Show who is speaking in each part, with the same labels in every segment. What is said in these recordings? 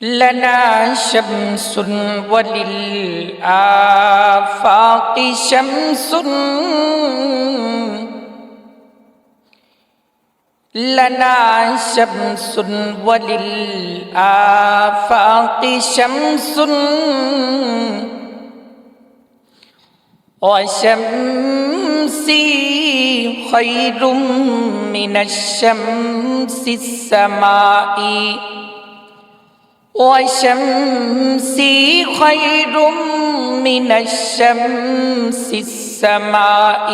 Speaker 1: لنا شمس وللآفاق شمس لنا شمس وللآفاق شمس وشمسي خير من الشمس السماء وشمسي خير من الشمس السماء.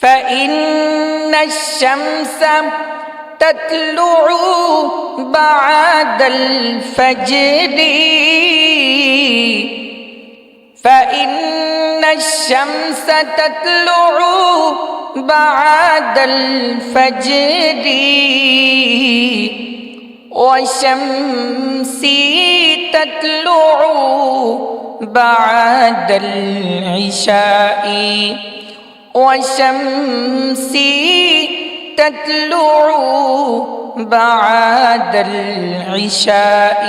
Speaker 1: فإن الشمس تطلع بعد الفجر. فإن الشمس تطلع بعد الفجر. والشمس تطلع بعد العشاء والشمس تطلع بعد العشاء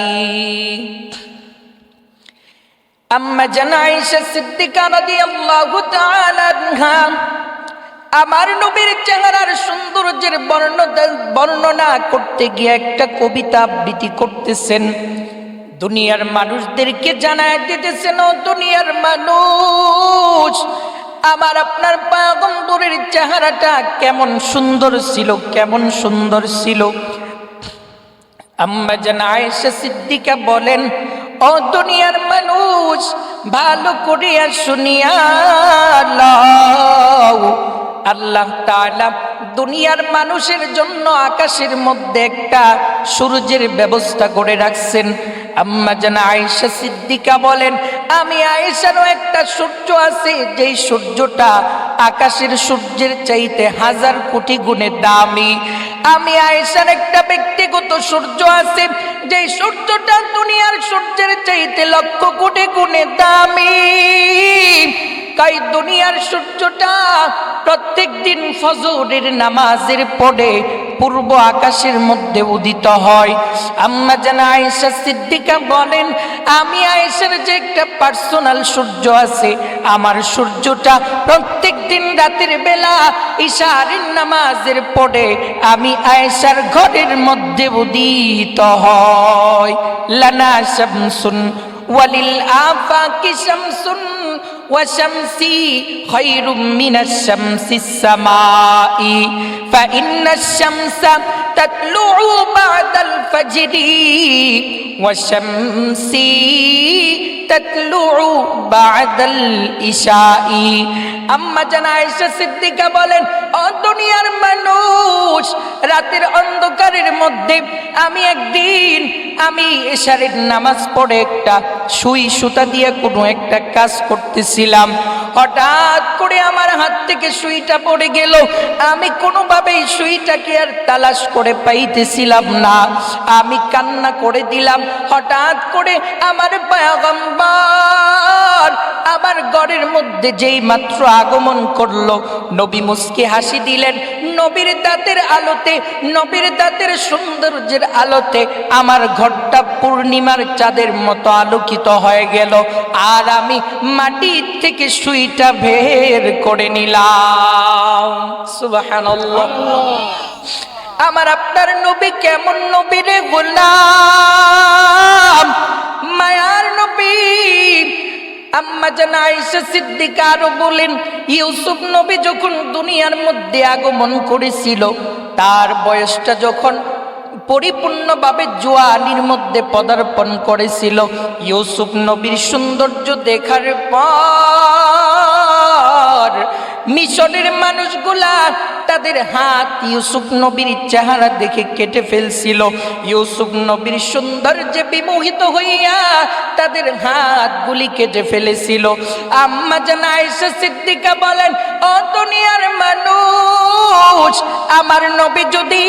Speaker 1: أما جنائش الصديقة رضي الله تعالى عنها আমার নবীর চেহারার সৌন্দর্যের বর্ণনা বর্ণনা করতে গিয়ে একটা কবিতা আবৃত্তি করতেছেন। দুনিয়ার মানুষদেরকে জানায় দিতেছেন, ও দুনিয়ার মানুষ, আমার আপনার পাগম্বরের চেহারাটা কেমন সুন্দর ছিল, কেমন সুন্দর ছিল। আম্মা জান আয়েশা সিদ্দিকা বলেন, ও দুনিয়ার মানুষ, ভালো করিয়া শুনিয়া লও। আল্লাহ তাআলা দুনিয়ার মানুষের জন্য আকাশের মধ্যে একটা সূর্যের ব্যবস্থা করে রাখছেন। আম্মা যেন আয়েশা সিদ্দিকা বলেন, আমি আয়েশারও একটা সূর্য আছে, যেই সূর্যটা আকাশের সূর্যের চাইতে হাজার কোটি গুণে দামি। আমি আয়েশার একটা ব্যক্তিগত সূর্য আছে, যেই সূর্যটা দুনিয়ার সূর্যের চাইতে লক্ষ কোটি গুণে দামি। তাই দুনিয়ার সূর্যটা প্রত্যেক দিন ফজরের নামাজের পরে পূর্ব আকাশের মধ্যে উদিত হয়। আম্মা যেন আয়েশা সিদ্দিকা বলেন, আমি আয়েশার যে একটা পার্সোনাল সূর্য আছে, আমার সূর্যটা প্রত্যেক দিন রাতের বেলা ইশারের নামাজের পরে আমি আয়েশার ঘরের মধ্যে উদিত হয়। লানা শামসুন, ওয়ালিল আফাকি শামসুন। وشمسي خير من الشمس السماء. فإن الشمس تطلع بعد الفجر وشمسي تطلع بعد الإشاء আম্মা জান আয়েশা সিদ্দিকা বলেন ও দুনিয়ার মানুষ রাতের অন্ধকারের মধ্যে আমি একদিন আমি এশারের নামাজ পড়ে একটা সুই সুতা দিয়ে কোনো একটা কাজ করতেছিলাম হঠাৎ করে আমার হাত থেকে সুইটা পড়ে গেল। আমি কোনোভাবেই সুইটাকে আর তালাশ করে পাইতেছিলাম না। আমি কান্না করে দিলাম। হঠাৎ করে আমার পায়গম্বর আমার ঘরের মধ্যে যেই মাত্র আগমন করল, নবী মুস্কি হাসি দিলেন, নবীর দাঁতের আলোতে, নবীর দাঁতের সৌন্দর্যের আলোতে আমার ঘরটা পূর্ণিমার চাঁদের মতো আলোকিত হয়ে গেল। আর আমি মাটির থেকে সুইটা বের করে নিলাম। আমার আপনার নবী কেমন নবী রে গোলাম? নবী আম্মা জান আয়েশা সিদ্দিকা বলেন, ইউসুফ নবী যখন দুনিয়ার মধ্যে আগমন করেছিল, তার বয়সটা যখন পরিপূর্ণভাবে জোয়ানির মধ্যে পদার্পণ করেছিল, ইউসুফ নবীর সৌন্দর্য দেখার পর মিশরের মানুষগুলা তাদের হাত ইউসুফ নবীর চেহারা দেখে কেটে ফেলছিল। ইউসুফ নবীর সৌন্দর্যে বিমোহিত হইয়া তাদের হাতগুলি কেটে ফেলেছিল। আম্মা জান আয়েশা সিদ্দিকা বলেন, ও দুনিয়ার মানুষ, আমার নবী যদি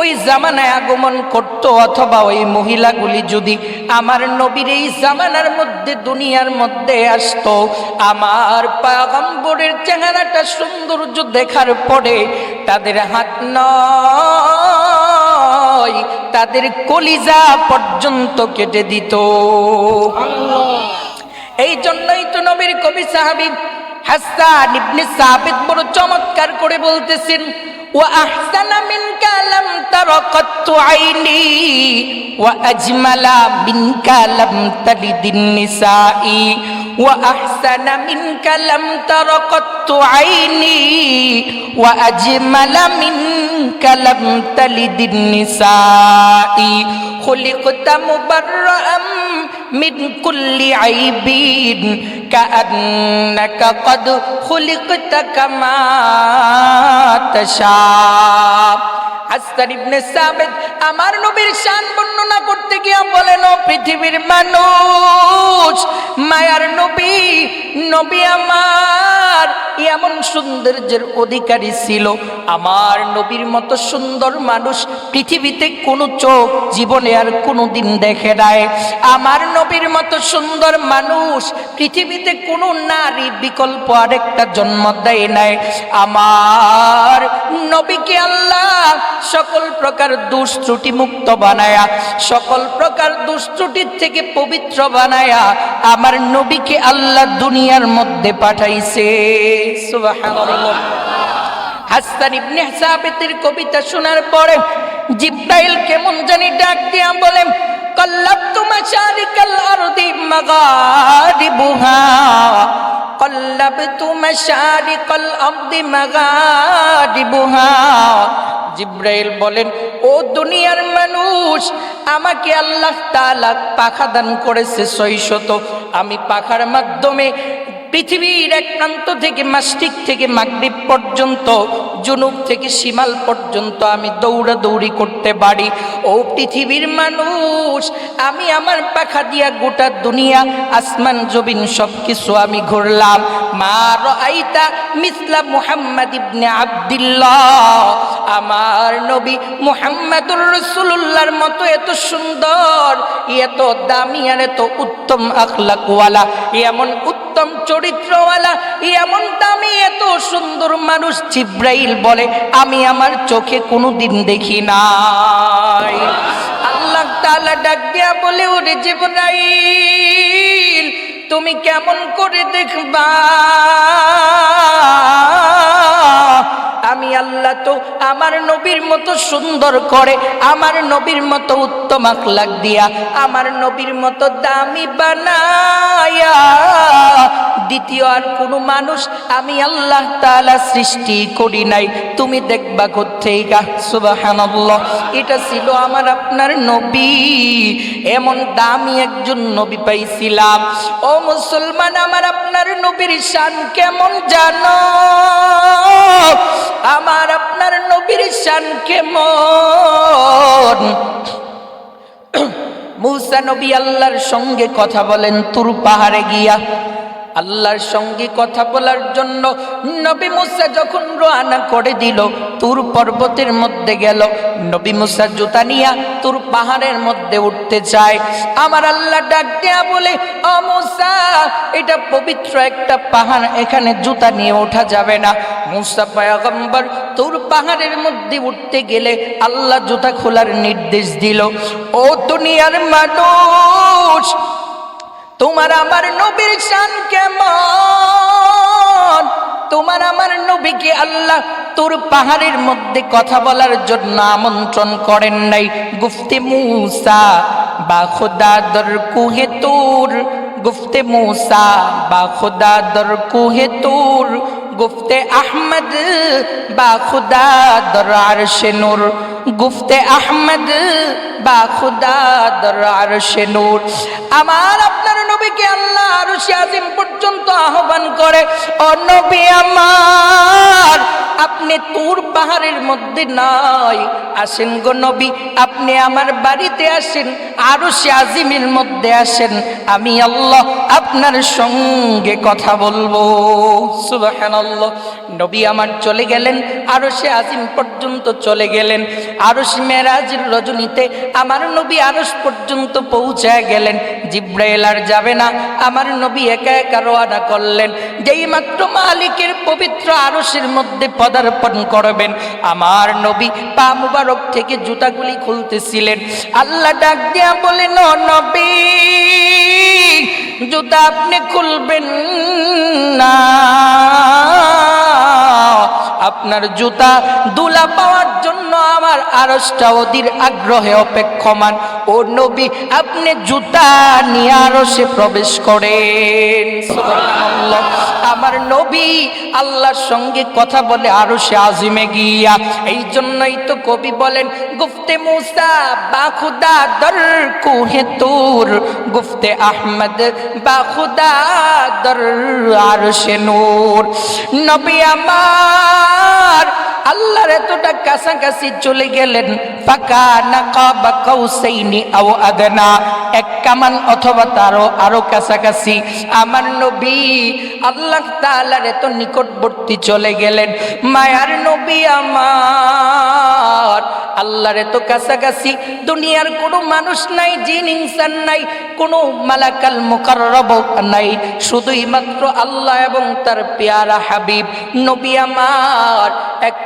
Speaker 1: ওই জামানায় আগমন করত অথবা ওই মহিলাগুলি যদি আমার নবীর এই জামানার মধ্যে, দুনিয়ার মধ্যে আসতো, আমার পাগম্বরের চেহারাটা সৌন্দর্য দেখার পরে তাদের হাত নয় তাদের কলিজা পর্যন্ত কেটে দিত। এই জন্যই তো নবীর কবি সাহাবি হাসান ইবনে সাবিত বড় চমৎকার করে বলতেছেন وأحسن منك لم تر قط عيني وأجمل منك لم تلد النساء وأحسن منك لم تر قط عيني وأجمل منك لم تلد النساء خلقت مبرأ من كل عيب كأنك قد خلقت كما تشاء হাসান ইবনে সাবেদ আমার নবীর শান বর্ণনা করতে গিয়ে বলেন ও পৃথিবীর মানুষ মায়ার নবী নবী আমার এমন সৌন্দর্যের অধিকারী ছিল। আমার নবীর মতো সুন্দর মানুষ পৃথিবীতে কোনো চোখ, জীবনে আর কোনো দিন দেখে নাই। আমার নবীর মতো সুন্দর মানুষ পৃথিবীতে কোনো নারী বিকল্প আরেকটা জন্ম দেয় নাই। আমার নবীকে আল্লাহ সকল প্রকার দুষ্ত্রুটি মুক্ত বানায়া, সকল প্রকার দুষ্ত্রুটির থেকে পবিত্র বানায়া, আমার নবীকে আল্লাহ দুনিয়ার মধ্যে পাঠাইছে। হাসান ইবনে সাবিতের কবিতা শোনার পরে জিব্রাইল কেমন জানি ডাক দিয়া বলে, কল্লাবতু মাশারিকাল আরদি মাগারিবুহা। কল্লাবতু মাশারিকাল আরদি মাগারিবুহা। জিব্রাইল বলেন, ও দুনিয়ার মানুষ, আমাকে আল্লাহ তাআলা পাখা দান করেছে ছয়শত। আমি পাখার মাধ্যমে পৃথিবীর এক প্রান্ত থেকে মাস্টিক থেকে মাগরিব পর্যন্ত, জুনুব থেকে শিমাল পর্যন্ত আমি দৌড়াদৌড়ি করতে পারি। ও পৃথিবীর মানুষ, আমি আমার পাখা দিয়া গোটা দুনিয়া, আসমান জবিন সব কিছু আমি ঘুরলাম। মা রাইতা মিসলা মুহাম্মদ ইবনে আব্দুল্লাহ। আমার নবী মুহাম্মাদুর রাসূলুল্লাহর মতো এত সুন্দর, এত দামি আর এত উত্তম আখলাকওয়ালা, এমন উত্তম চরিত্রওয়ালা, এমন দামি এত সুন্দর মানুষ জিব্রাইল বলে, আমি আমার চোখে কোনোদিন দেখি নাই। আল্লাহ তাআলা ডাক দিয়া বলে, ওরে জিব্রাইল, তুমি কেমন করে দেখবা? আমি আল্লাহ তো আমার নবীর মতো সুন্দর করে, আমার নবীর মতো উত্তম আখলাক দিয়া, আমার নবীর মতো দামি বানায়া। দ্বিতীয়, আর কোনো মানুষ আমি আল্লাহ তাআলা সৃষ্টি করি নাই। তুমি দেখবা কোথেকা সুবহানাল্লাহ, এটা ছিল আমার আপনার নবী। এমন দামি একজন নবী পাইছিলাম। ও মুসলমান, আমার আপনার নবীর শান কেমন জানো? আমার, আপনার নবীর শান কেমন? মুসা নবী আল্লাহর সঙ্গে কথা বলেন, তুর পাহাড়ে গিয়া। আল্লাহর সঙ্গে কথা বলার জন্য নবী মুসা যখন রোয়ানা করে দিল, তুর পর্বতের মধ্যে গেল। নবী মুসা জুতা নিয়া তুর পাহাড়ের মধ্যে উঠতে চায়। আমার আল্লাহ ডাক দেয়া বলে মুসা, এটা পবিত্র একটা পাহাড়, এখানে জুতা নিয়ে ওঠা যাবে না। মুসা পায়গম্বর তুর পাহাড়ের মধ্যে উঠতে গেলে আল্লাহ জুতা খোলার নির্দেশ দিল, ও দুনিয়ার মানুষ তোমার আমার নবীর শান কেমন? তোমার আমার নবীকে আল্লাহ তোর পাহাড়ের মধ্যে কথা বলার জন্য আমন্ত্রণ করেন নাই। গুফতে মুসা, বা খোদা দর কুহে তোর। গুফতে মুসা, বা খোদা দর কুহে তোর। গুফতে আহমদ বা খুদা দর আরশে নূর। গুফতে আহমদ বা খুদা দর আরশে নূর। আমার আপনার নবীকে আল্লাহ আর আজিম পর্যন্ত আহ্বান করে, ও নবী আমার, আপনি তুর পাহাড়ের মধ্যে নাই। আসেন গো নবী, আপনি আমার বাড়িতে আসেন আরও সে আজিমের মধ্যে আসেন। আমি আল্লাহ আপনার সঙ্গে কথা বলব। সুবহানাল্লাহ নবী আমার চলে গেলেন আরও সে আজিম পর্যন্ত চলে গেলেন। আরও সে মেরাজের রজনীতে আমার নবী আরস পর্যন্ত পৌঁছায় গেলেন। জিব্রাইল আর যাবে না, আমার নবী একা একা রওয়ানা করলেন। যেই মাত্র মালিকের পবিত্র আরসের মধ্যে পদার্পণ করবেন, আমার নবী পা মুবারক থেকে জুতাগুলি খুলতেছিলেন। আল্লাহ ডাক দিয়া বলেন নবী, জুতা আপনি খুলবেন না। আপনার জুতা দুলা পাওয়ার জন্য আমার আরসটা অধীর আগ্রহে অপেক্ষমান ও নবী, আপনি জুতা নিয়ে আরসে প্রবেশ করেন। আমার নবী আল্লাহর সঙ্গে কথা বলে আরও সে আজিমে গিয়া, এই জন্যই তো কবি বলেন, গুফতে মুসা বাখুদা দর কুহে তুর, গুফতে আহমদ বাখুদা দর আর সে নূর। নবী আমার আল্লাহর এতটা কাছাকাছি চলে গেলেন। ফাঁকা নাকা বা কৌসাইনি আও আদনা। এক কামান অথবা তারও আরও কাছাকাছি। আমার নবী আল্লাহ তাআলার এত নিকটবর্তী চলে গেলেন। মায়ার নবী আমার। আল্লাহর এত কাছাকাছি। দুনিয়ার কোনো মানুষ নাই, জিন, ইনসান নাই, কোনো মালাকাল মুকাররব নাই। শুধুই মাত্র আল্লাহ এবং তার পেয়ারা হাবিব। নবী আমার, এক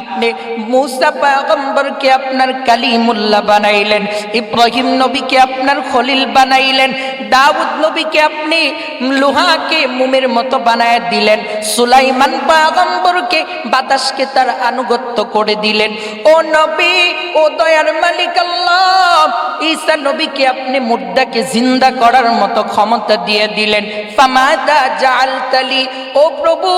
Speaker 1: আপনি মুসা পয়গম্বরকে আপনার কালিমুল্লাহ বানাইলেন, ইব্রাহিম নবীকে আপনার খলিল বানাইলেন, দাউদ নবীকে আপনি লোহাকে মুমের মতো বানায় দিলেন, সুলাইমান পয়গম্বরকে বাতাসকে তার আনুগত্য করে দিলেন। ও নবী, ও দয়ার মালিক আল্লাহ, ঈসা নবীকে আপনি মুর্দাকে জিন্দা করার মতো ক্ষমতা দিয়ে দিলেন। ফামাদা জালতালি ও প্রভু,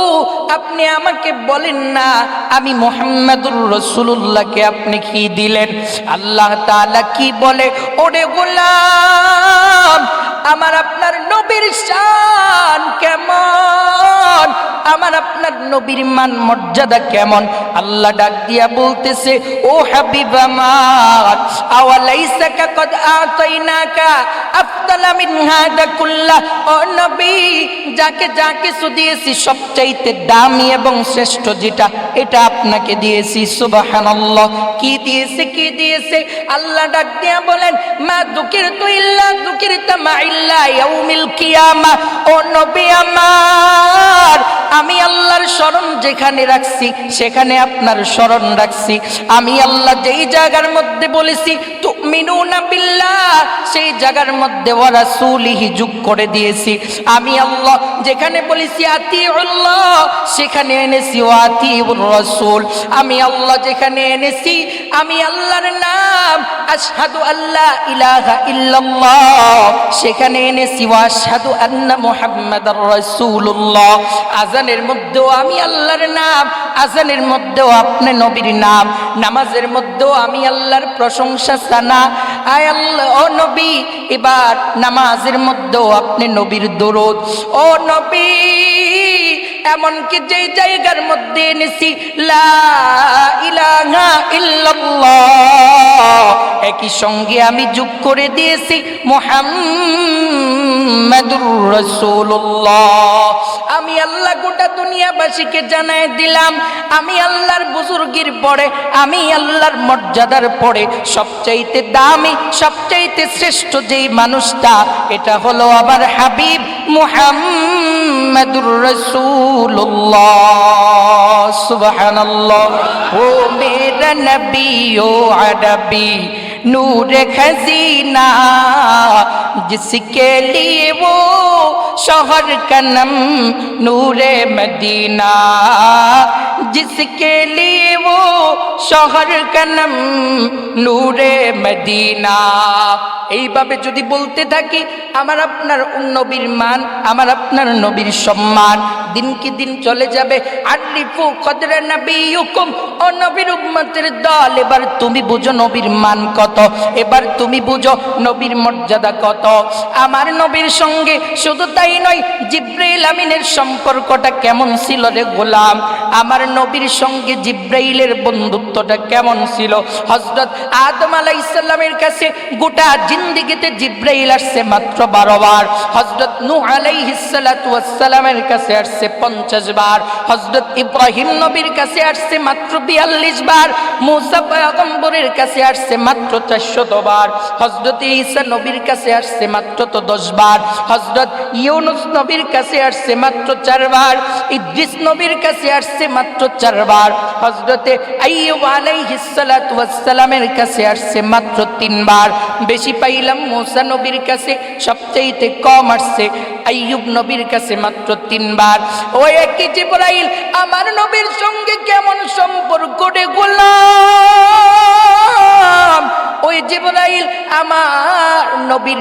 Speaker 1: আপনি আমাকে বলেন না, আমি মোহাম্মদুর রসুল্লাহকে আপনি কি দিলেন? আল্লাহ তালা কি বলে? ওরে গোলাম, আমার আপনার নবীর শান কেমন? আমার আপনার নবীর মান মর্যাদা কেমন? আল্লাহ ডাক দিয়া বলতেছে, ও হাবিব আমার, আওয়ালাইসাকা কদ আতাইনাকা আফদালা মিন হাদা কুল্লা, ও যাকে যা কিছু দিয়েছি সবচাইতে দামি এবং শ্রেষ্ঠ যেটা, এটা আপনাকে দিয়েছি, সুবহানাল্লাহ। কি দিয়েছে কি দিয়েছে? আল্লাহ ডাক দিয়া বলেন, মা দুকির তু ইল্লা দুকির তামা ইল্লা ইয়াউমিল কিয়ামা, ও নবী আমার আমি আল্লাহর স্মরণ যেখানে রাখছি, সেখানে আপনার স্মরণ রাখছি। আমি আল্লাহ যেই জায়গার মধ্যে বলেছি তুমিনুনা বিল্লাহ, সেই জায়গার মধ্যে ওয়া রাসূলিহি যোগ করে দিয়েছি। আমি আল্লাহ, যেখানে বলেছি আতিউল্লাহ, সেখানে এনেছি ওয়াতিউর রাসূল। আমি আল্লাহ যেখানে এনেছি, আমি আল্লাহর নাম, আশহাদু আল্লাহ ইলাহা ইল্লাল্লাহ, সেখানে এনেছি ওয়াশহাদু আন্না মুহাম্মাদার রাসূলুল্লাহ। আজানের মধ্যেও আমি আল্লাহর নাম, আজানের মধ্যেও আপনি নবীর নাম, নামাজের মধ্যেও আমি আল্লাহর প্রশংসা সানা এবার নামাজের মধ্যেও আপনি নবীর দরদ। ও নবী, এমনকি যেই জায়গার মধ্যে এনেছি, লা ইল্লাল্লাহ একই সঙ্গে আমি যোগ করে দিয়েছি আমি আল্লাহ গোটা দুনিয়াবাসীকে জানাই দিলাম, আমি আল্লাহর বুজুর্গির পরে, আমি আল্লাহর মর্যাদার পরে সবচাইতে দামি, সবচাইতে শ্রেষ্ঠ যেই মানুষটা, এটা হলো আমার হাবিব মুহাম্মাদুর রাসূলুল্লাহ। সুবহানাল্লাহ। ও नबी ओ अरबी नूर खजीना जिसके लिए वो शोहर कनम नूर मदीना। जिसके लिए वो शहर का नम नूर मदीना এইভাবে যদি বলতে থাকি আমার আপনার নবীর মান আমার আপনার নবীর সম্মান দিন কি দিন চলে যাবে আরিফু কদরে নবী হুকুম ও নবীর উম্মতের দল এবার তুমি বুঝো নবীর মান কত এবার তুমি বুঝো নবীর মর্যাদা কত আমার নবীর সঙ্গে শুধু তাই নয় জিব্রাইল আমিনের সম্পর্কটা কেমন ছিল রে গোলাম আমার নবীর সঙ্গে জিব্রাইলের বন্ধুত্বটা কেমন ছিল? হজরত আদম আলাইসাল্লামের কাছে গোটা জিন্দিগিতে জিব্রাইল আসছে মাত্র বারো বার। হজরত নু আলাইহিসালামের কাছে আসছে পঞ্চাশ বার। হজরত ইব্রাহিম নবীর কাছে আসছে মাত্র বিয়াল্লিশ বার। মুসা কাছে আসছে মাত্র চারশত বার। হজরত ঈসা নবীর কাছে আসছে মাত্র তো দশ বার। হজরত ইউনুস নবীর কাছে আসছে মাত্র চারবার ইদ্রিস নবীর কাছে আসছে মাত্র চারবার। হজরতে আলাইহিসসালামের কাছে আসছে মাত্র তিনবার। বেশি পাইলাম মুসা নবীর কাছে, সবচাইতে কম আসছে আইয়ুব নবীর কাছে মাত্র তিনবার। ওই একই জিব্রাইল, আমার নবীর সঙ্গে কেমন সম্পর্ক রে গোলাম? ওই জিব্রাইল আমার নবীর